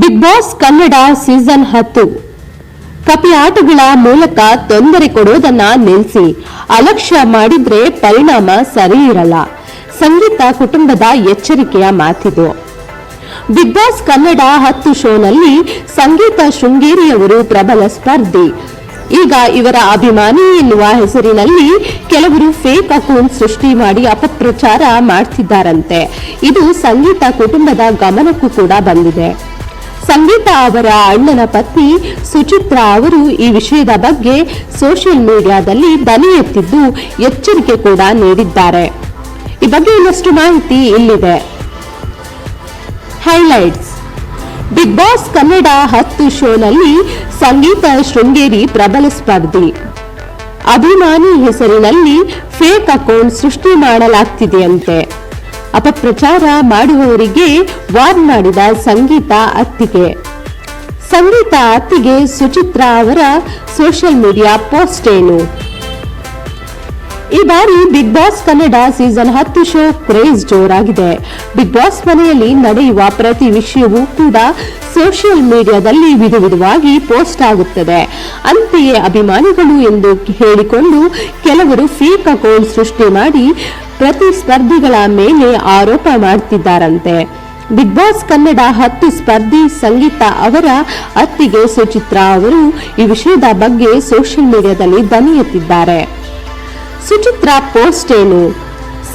Big Boss Kannada season ಹತ್ತು. ಕಪಿ ಆಟಗಳ ಮೂಲಕ ತೊಂದರೆ ಕೊಡೋದನ್ನ ನಿಲ್ಲಿಸಿ ಅಲಕ್ಷ್ಯ ಮಾಡಿದ್ರೆ ಪರಿಣಾಮ ಸರಿ ಇರಲ್ಲ. ಸಂಗೀತ ಕುಟುಂಬದ ಎಚ್ಚರಿಕೆಯ ಮಾತಿದು. ಬಿಗ್ ಬಾಸ್ ಕನ್ನಡ ಹತ್ತು ಶೋನಲ್ಲಿ ಸಂಗೀತ ಶೃಂಗೇರಿಯವರು ಪ್ರಬಲ ಸ್ಪರ್ಧಿ. ಈಗ ಇವರ ಅಭಿಮಾನಿ ಎನ್ನುವ ಹೆಸರಿನಲ್ಲಿ ಕೆಲವರು ಫೇಕ್ ಅಕೌಂಟ್ ಸೃಷ್ಟಿ ಮಾಡಿ ಅಪಪ್ರಚಾರ ಮಾಡ್ತಿದ್ದಾರಂತೆ. ಇದು ಸಂಗೀತ ಕುಟುಂಬದ ಗಮನಕ್ಕೂ ಕೂಡ ಬಂದಿದೆ. ಸಂಗೀತ ಅವರ ಅಣ್ಣನ ಪತ್ನಿ ಸುಚಿತ್ರಾ ಅವರು ಈ ವಿಷಯದ ಬಗ್ಗೆ ಸೋಷಿಯಲ್ ಮೀಡಿಯಾದಲ್ಲಿ ದನಿ ಎತ್ತಿದ್ದು ಎಚ್ಚರಿಕೆ ಕೂಡ ನೀಡಿದ್ದಾರೆ. ಈ ಬಗ್ಗೆ ಇನ್ನಷ್ಟು ಮಾಹಿತಿ ಇಲ್ಲಿದೆ. ಹೈಲೈಟ್ಸ್ ಬಿಗ್ ಬಾಸ್ ಕನ್ನಡ ಹತ್ತು ಶೋನಲ್ಲಿ ಸಂಗೀತ ಶೃಂಗೇರಿ ಪ್ರಬಲ ಸ್ಪರ್ಧಿ. ಅಭಿಮಾನಿ ಹೆಸರಿನಲ್ಲಿ ಫೇಕ್ ಅಕೌಂಟ್ ಸೃಷ್ಟಿ ಮಾಡಲಾಗ್ತಿದೆಯಂತೆ. ಅಪಪ್ರಚಾರ ಮಾಡುವವರಿಗೆ ವಾರ್ ಮಾಡಿದ ಸಂಗೀತ ಅತ್ತಿಗೆ. ಸಂಗೀತ ಅತ್ತಿಗೆ ಸುಚಿತ್ರಾ ಅವರ ಸೋಷಿಯಲ್ ಮೀಡಿಯಾ ಪೋಸ್ಟ್ ಏನು. ಈ ಬಾರಿ ಬಿಗ್ ಬಾಸ್ ಕನ್ನಡ ಸೀಸನ್ ಹತ್ತು ಶೋ ಕ್ರೇಜ್ ಜೋರಾಗಿದೆ. ಬಿಗ್ ಬಾಸ್ ಮನೆಯಲ್ಲಿ ನಡೆಯುವ ಪ್ರತಿ ವಿಷಯವೂ ಕೂಡ ಸೋಷಿಯಲ್ ಮೀಡಿಯಾದಲ್ಲಿ ವಿಧ ವಿಧವಾಗಿ ಪೋಸ್ಟ್ ಆಗುತ್ತದೆ. ಅಂತೆಯೇ ಅಭಿಮಾನಿಗಳು ಎಂದು ಹೇಳಿಕೊಂಡು ಕೆಲವರು ಫೇಕ್ ಅಕೌಂಟ್ ಸೃಷ್ಟಿ ಮಾಡಿ ಪ್ರತಿಸ್ಪರ್ಧಿಗಳ ಮೇಲೆ ಆರೋಪ ಮಾಡ್ತಿದ್ದಾರಂತೆ. ಬಿಗ್ ಬಾಸ್ ಕನ್ನಡ ಹತ್ತು ಸ್ಪರ್ಧಿ ಸಂಗೀತ ಅವರ ಅತ್ತಿಗೆ ಸುಚಿತ್ರಾ ಅವರು ಈ ವಿಷಯದ ಬಗ್ಗೆ ಸೋಷಿಯಲ್ ಮೀಡಿಯಾದಲ್ಲಿ ದನಿ ಎತ್ತಿದ್ದಾರೆ ಸುಚಿತ್ರಾ ಪೋಸ್ಟ್ ಏನು?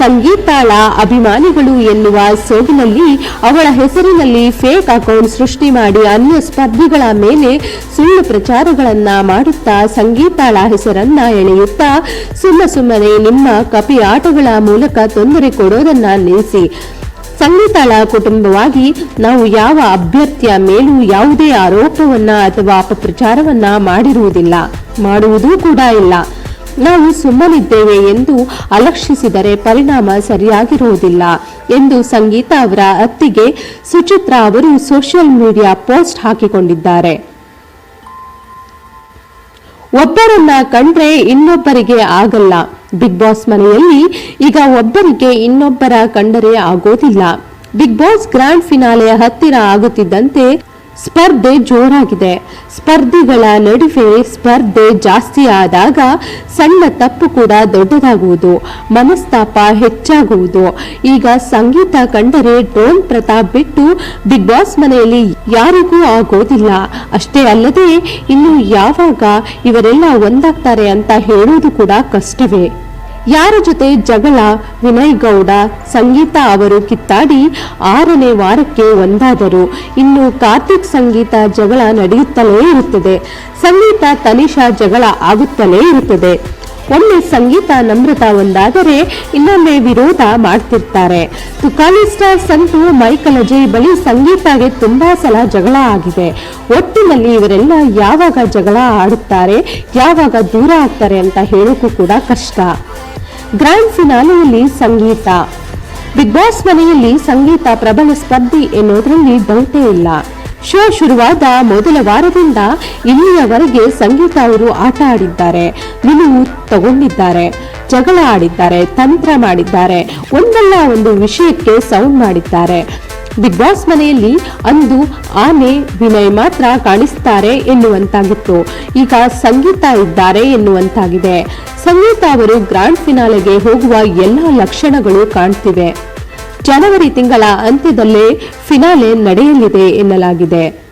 ಸಂಗೀತಾಳ ಅಭಿಮಾನಿಗಳು ಎನ್ನುವ ಸೋಗಿನಲ್ಲಿ ಅವಳ ಹೆಸರಿನಲ್ಲಿ ಫೇಕ್ ಅಕೌಂಟ್ ಸೃಷ್ಟಿ ಮಾಡಿ ಅನ್ಯ ಸ್ಪರ್ಧಿಗಳ ಮೇಲೆ ಸುಳ್ಳು ಪ್ರಚಾರಗಳನ್ನ ಮಾಡುತ್ತಾ ಸಂಗೀತಾಳ ಹೆಸರನ್ನ ಎಳೆಯುತ್ತಾ ಸುಮ್ಮ ಸುಮ್ಮನೆ ನಿಮ್ಮ ಕಪಿ ಆಟಗಳ ಮೂಲಕ ತೊಂದರೆ ಕೊಡೋದನ್ನ ನಿಲ್ಲಿಸಿ ಸಂಗೀತಾಳ ಕುಟುಂಬವಾಗಿ ನಾವು ಯಾವ ಅಭ್ಯರ್ಥಿಯ ಮೇಲೂ ಯಾವುದೇ ಆರೋಪವನ್ನ ಅಥವಾ ಅಪಪ್ರಚಾರವನ್ನ ಮಾಡಿರುವುದಿಲ್ಲ. ಮಾಡುವುದೂ ಕೂಡ ಇಲ್ಲ. ನಾವು ಸುಮ್ಮನಿದ್ದೇವೆ ಎಂದು ಅಲಕ್ಷಿಸಿದರೆ ಪರಿಣಾಮ ಸರಿಯಾಗಿರುವುದಿಲ್ಲ ಎಂದು ಸಂಗೀತ ಅವರ ಅತ್ತಿಗೆ ಸುಚಿತ್ರಾ ಅವರು ಸೋಷಿಯಲ್ ಮೀಡಿಯಾ ಪೋಸ್ಟ್ ಹಾಕಿಕೊಂಡಿದ್ದಾರೆ. ಒಬ್ಬರನ್ನ ಕಂಡ್ರೆ ಇನ್ನೊಬ್ಬರಿಗೆ ಆಗಲ್ಲ. ಬಿಗ್ ಬಾಸ್ ಮನೆಯಲ್ಲಿ ಈಗ ಒಬ್ಬರಿಗೆ ಇನ್ನೊಬ್ಬರ ಕಂಡರೆ ಆಗೋದಿಲ್ಲ. ಬಿಗ್ ಬಾಸ್ ಗ್ರ್ಯಾಂಡ್ ಫಿನಾಲೆಯ ಹತ್ತಿರ ಆಗುತ್ತಿದ್ದಂತೆ ಸ್ಪರ್ಧೆ ಜೋರಾಗಿದೆ. ಸ್ಪರ್ಧಿಗಳ ನಡುವೆ ಸ್ಪರ್ಧೆ ಜಾಸ್ತಿ ಆದಾಗ ಸಣ್ಣ ತಪ್ಪು ಕೂಡ ದೊಡ್ಡದಾಗುವುದು, ಮನಸ್ತಾಪ ಹೆಚ್ಚಾಗುವುದು. ಈಗ ಸಂಗೀತ ಕಂಡರೆ ಡೋನ್ ಪ್ರತಾಪ್ ಬಿಟ್ಟು ಬಿಗ್ ಬಾಸ್ ಮನೆಯಲ್ಲಿ ಯಾರಿಗೂ ಆಗೋದಿಲ್ಲ. ಅಷ್ಟೇ ಅಲ್ಲದೆ ಇನ್ನು ಯಾವಾಗ ಇವರೆಲ್ಲ ಒಂದಾಗ್ತಾರೆ ಅಂತ ಹೇಳುವುದು ಕೂಡ ಕಷ್ಟವೇ. ಯಾರ ಜೊತೆ ಜಗಳ ವಿನಯ್ ಗೌಡ ಸಂಗೀತ ಅವರು ಕಿತ್ತಾಡಿ ಆರನೇ ವಾರಕ್ಕೆ ಒಂದಾದರು. ಇನ್ನು ಕಾರ್ತಿಕ್ ಸಂಗೀತ ಜಗಳ ನಡೆಯುತ್ತಲೇ ಇರುತ್ತದೆ. ಸಂಗೀತ ತನಿಷಾ ಜಗಳ ಆಗುತ್ತಲೇ ಇರುತ್ತದೆ. ಒಮ್ಮೆ ಸಂಗೀತ ನಮ್ರತ ಒಂದಾದರೆ ಇನ್ನೊಮ್ಮೆ ವಿರೋಧ ಮಾಡ್ತಿರ್ತಾರೆ. ತುಕಾಲಿ ಸ್ಟಾರ್ ಸಂತು ಮೈಕಲ್ ಅಜಯ್ ಬಳಿ ಸಂಗೀತಗೆ ತುಂಬಾ ಸಲ ಜಗಳ ಆಗಿದೆ. ಒಟ್ಟಿನಲ್ಲಿ ಇವರೆಲ್ಲ ಯಾವಾಗ ಜಗಳ ಆಡುತ್ತಾರೆ, ಯಾವಾಗ ದೂರ ಆಗ್ತಾರೆ ಅಂತ ಹೇಳೋಕ್ಕೂ ಕೂಡ ಕಷ್ಟ. ಗ್ರ್ಯಾಂಡ್ ಫಿನಾಲೆಯಲ್ಲಿ ಸಂಗೀತ. ಬಿಗ್ ಬಾಸ್ ಮನೆಯಲ್ಲಿ ಸಂಗೀತ ಪ್ರಬಲ ಸ್ಪರ್ಧಿ ಎನ್ನುವುದರಲ್ಲಿ ಡೌಟೇ ಇಲ್ಲ. ಶೋ ಶುರುವಾದ ಮೊದಲ ವಾರದಿಂದ ಇಲ್ಲಿಯವರೆಗೆ ಸಂಗೀತ ಅವರು ಆಟ ಆಡಿದ್ದಾರೆ. ನಿಲುವು ತಗೊಂಡಿದ್ದಾರೆ. ಜಗಳ ಆಡಿದ್ದಾರೆ. ತಂತ್ರ ಮಾಡಿದ್ದಾರೆ. ಒಂದಲ್ಲ ಒಂದು ವಿಷಯಕ್ಕೆ ಸೌಂಡ್ ಮಾಡಿದ್ದಾರೆ. ಬಿಗ್ ಬಾಸ್ ಮನೆಯಲ್ಲಿ ಅಂದು ಆನೆ, ವಿನಯ್ ಮಾತ್ರ ಕಾಣಿಸ್ತಾರೆ ಎನ್ನುವಂತಾಗಿತ್ತು. ಈಗ ಸಂಗೀತ ಇದ್ದಾರೆ ಎನ್ನುವಂತಾಗಿದೆ. ಸಂಗೀತ ಅವರು ಗ್ರ್ಯಾಂಡ್ ಫಿನಾಲೆಗೆ ಹೋಗುವ ಎಲ್ಲಾ ಲಕ್ಷಣಗಳು ಕಾಣ್ತಿವೆ. ಜನವರಿ ತಿಂಗಳ ಅಂತ್ಯದಲ್ಲೇ ಫಿನಾಲೆ ನಡೆಯಲಿದೆ ಎನ್ನಲಾಗಿದೆ.